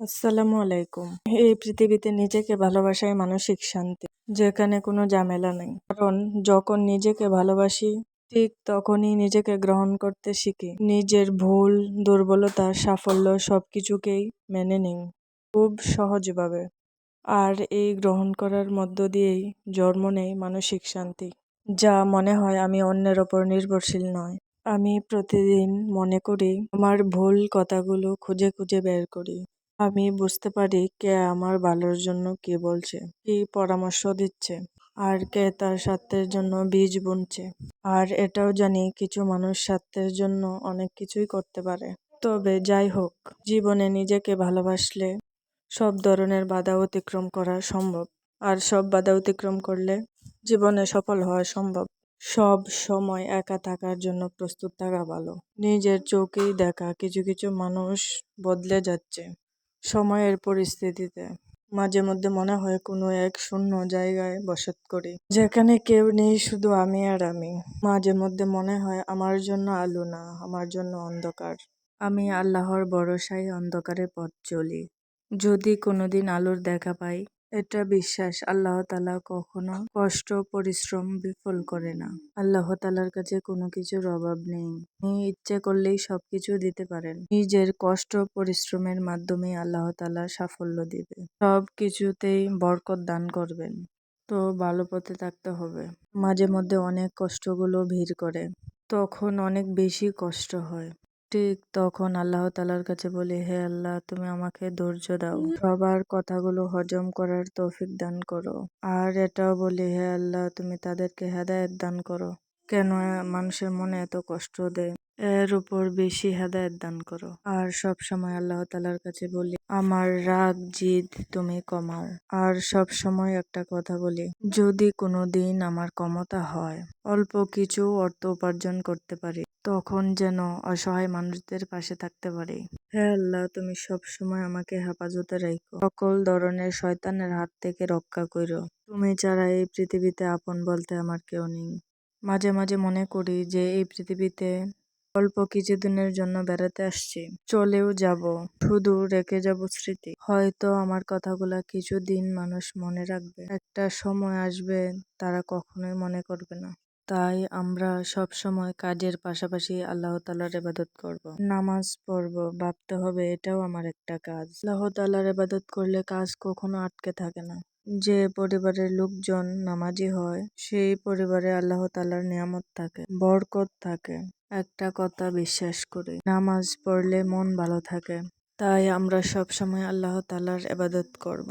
আসসালামু আলাইকুম। এই পৃথিবীতে নিজেকে ভালোবাসাই মানসিক শান্তি, যেখানে কোনো ঝামেলা নেই। কারণ যখন নিজেকে ভালোবাসি, ঠিক তখনই নিজেকে গ্রহণ করতে শিখি। নিজের ভুল, দুর্বলতা, সাফল্য সব কিছুকেই মেনে নিই, খুব সহজভাবে। আর এই গ্রহণ করার মধ্য দিয়েই জন্ম নেই মানসিক শান্তি। যা মনে হয় আমি অন্যের ওপর নির্ভরশীল নয়। আমি প্রতিদিন মনে করি, আমার ভুল কথাগুলো খুঁজে খুঁজে বের করি। আমি বুঝতে পারি কে আমার ভালোর জন্য কি বলছে, কি পরামর্শ দিচ্ছে, আর কে তার স্বার্থের জন্য বীজ বুনছে। আর এটাও জানি কিছু মানুষ স্বার্থের জন্য অনেক কিছুই করতে পারে। তবে যাই হোক, জীবনে নিজেকে ভালোবাসলে সব ধরনের বাধা অতিক্রম করা সম্ভব। আর সব বাধা অতিক্রম করলে জীবনে সফল হওয়া সম্ভব। সব সময় একা থাকার জন্য প্রস্তুত থাকা ভালো। নিজের চোখেই দেখা কিছু কিছু মানুষ বদলে যাচ্ছে। সময়ের পরিস্থিতিতে। মাঝে মধ্যে মনে হয় কোনো এক শূন্য জায়গায় বসত করি। যেখানে কেউ নেই, শুধু আমি আর আমি। মাঝে মধ্যে মনে হয় আমার জন্য আলো না, আমার জন্য অন্ধকার। আমি আল্লাহর ভরসায় অন্ধকারে পথ চলি। যদি কোনোদিন আলোর দেখা পাই এটা বিশ্বাস, আল্লাহ তালা কখনো কষ্ট, পরিশ্রম বিফল করে না। আল্লাহ তালার কাছে কোনো কিছুর অভাব নেই। তিনি ইচ্ছে করলেই সবকিছু দিতে পারেন। নিজের কষ্ট, পরিশ্রমের মাধ্যমে আল্লাহ তালা সাফল্য দিবে। সব কিছুতেই বরকত দান করবেন। তো ভালো পথে থাকতে হবে। মাঝে মধ্যে অনেক কষ্টগুলো ভিড় করে। তখন অনেক বেশি কষ্ট হয়। ঠিক তখন আল্লাহ তালার কাছে বলি হে আল্লাহ তুমি আমাকে ধৈর্য দাও। সবার কথাগুলো হজম করার তৌফিক দান করো। আর এটাও বলি হে আল্লাহ তুমি তাদেরকে হেদায়ত দান করো। কেন মানুষের মনে এত কষ্ট দেয়? এর উপর বেশি হেদায়ত দান করো। আর সব সময় আল্লাহ তালার কাছে বলি, আমার রাগ, জিদ তুমি কমাও। আর সব সময় একটা কথা বলি, যদি কোনো দিন আমার ক্ষমতা হয়, অল্প কিছু অর্থ উপার্জন করতে পারি, তখন যেন অসহায় মানুষদের পাশে থাকতে পারি। হ্যাঁ আল্লাহ, তুমি সব সময় আমাকে হেফাজতে রাখো। সকল ধরনের শয়তানের হাত থেকে রক্ষা করো। তুমি ছাড়া এই পৃথিবীতে আপন বলতে আমার কেউ নেই। মাঝে মাঝে মনে করি যে এই পৃথিবীতে অল্প কিছুদিনের জন্য বেড়াতে আসছি। চলেও যাব। শুধু রেখে যাব স্মৃতি। হয়তো আমার কথাগুলা কিছুদিন মানুষ মনে রাখবে। একটা সময় আসবে তারা কখনোই মনে করবে না। তাই আমরা সব সময় কাজের পাশাপাশি আল্লাহ তালার ইবাদত করব। নামাজ পড়ব, ভাবতে হবে এটাও আমার একটা কাজ। আল্লাহ তালার ইবাদত করলে কাজ কখনো আটকে থাকে না। যে পরিবারের লোকজন নামাজি হয়, সেই পরিবারে আল্লাহ তালার নিয়ামত থাকে, বরকত থাকে। একটা কথা বিশ্বাস করি, নামাজ পড়লে মন ভালো থাকে তাই আমরা সব সময় আল্লাহ তালার এবাদত করব।